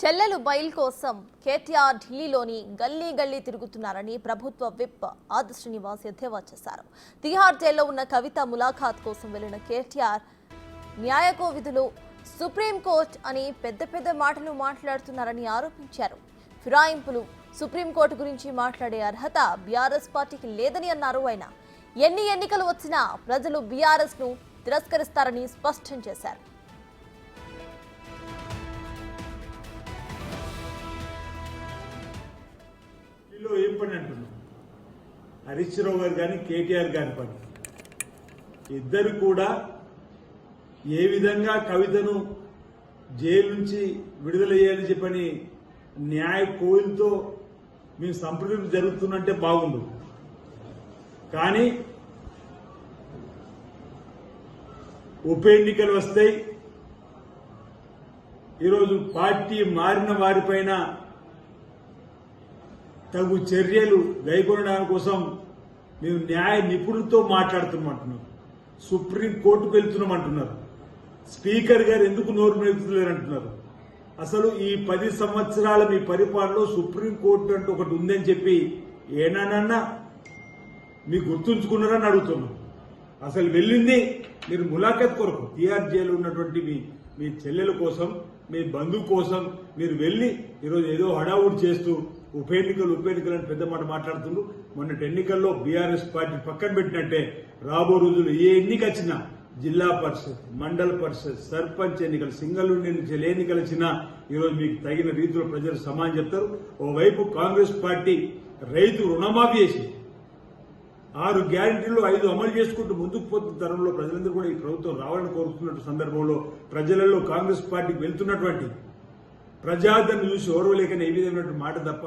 చెల్లెలు బైల్ కోసం కేటీఆర్ ఢిల్లీలోని గల్లీ గల్లీ తిరుగుతున్నారని ప్రభుత్వ విప్ ఆది శ్రీనివాస్ ఎద్దేవా చేశారు. తిహార్ జైల్లో ఉన్న కవిత ములాఖాత్ కోసం వెళ్ళిన కేటీఆర్ న్యాయ కోవిధులు సుప్రీంకోర్టు అని పెద్ద పెద్ద మాటలు మాట్లాడుతున్నారని ఆరోపించారు. ఫిరాయింపులు సుప్రీంకోర్టు గురించి మాట్లాడే అర్హత బీఆర్ఎస్ పార్టీకి లేదని అన్నారు ఆయన. ఎన్ని ఎన్నికలు వచ్చినా ప్రజలు బీఆర్ఎస్ను తిరస్కరిస్తారని స్పష్టం చేశారు. ఢిల్లీలో ఏం పని అంటున్నాం హరీష్ రావు గారు కానీ కేటీఆర్ గారి పని. ఇద్దరు కూడా ఏ విధంగా కవితను జైలు నుంచి విడుదల చేయాలని చెప్పని న్యాయ కోయిలతో మేము సంప్రదింపు జరుగుతున్నట్టే బాగుండు. కానీ ఉప ఎన్నికలు వస్తాయి. ఈరోజు పార్టీ మారిన వారిపైన తగు చర్యలు గైకొనడానికి కోసం మేము న్యాయ నిపుణులతో మాట్లాడుతున్నామంటున్నాం సుప్రీం కోర్టుకు వెళ్తున్నామంటున్నారు. స్పీకర్ గారు ఎందుకు నోరు మెలుపుతలేరు అంటున్నారు అసలు ఈ పది సంవత్సరాల మీ పరిపాలనలో సుప్రీం కోర్టు అంటూ ఒకటి ఉందని చెప్పి ఏనానన్నా మీరు గుర్తుంచుకున్నారని అడుగుతున్నాం. అసలు వెళ్ళింది మీరు ములాఖత్ కొరకు టీఆర్జేలో ఉన్నటువంటి మీ మీ చెల్లెల కోసం మీ బంధువు కోసం మీరు వెళ్ళి ఈరోజు ఏదో హడావుడి చేస్తూ ఉప ఎన్నికలు ఉప ఎన్నికలు అని పెద్ద మాట మాట్లాడుతుండ్రు. మొన్నటి ఎన్నికల్లో బీఆర్ఎస్ పార్టీ పక్కన పెట్టినట్టే రాబో రోజులు ఏ ఎన్నిక వచ్చినా జిల్లా పరిషత్ మండల పరిషత్ సర్పంచ్ ఎన్నికలు సింగల్ ఎన్నికలు నుంచి ఎన్నికలు వచ్చినా ఈరోజు మీకు తగిన రీతిలో ప్రజలు సమానం చెప్తారు. ఓవైపు కాంగ్రెస్ పార్టీ రైతు రుణమాఫీ చేసి ఆరు గ్యారంటీలు ఐదు అమలు చేసుకుంటూ ముందుకు పోతున్న తరంలో ప్రజలందరూ కూడా ఈ ప్రభుత్వం రావాలని కోరుతున్న సందర్భంలో ప్రజలలో కాంగ్రెస్ పార్టీకి వెళ్తున్నటువంటి ప్రజాదరణ చూసి ఓర్వలేకనే ఈ విధమైనటువంటి మాట తప్ప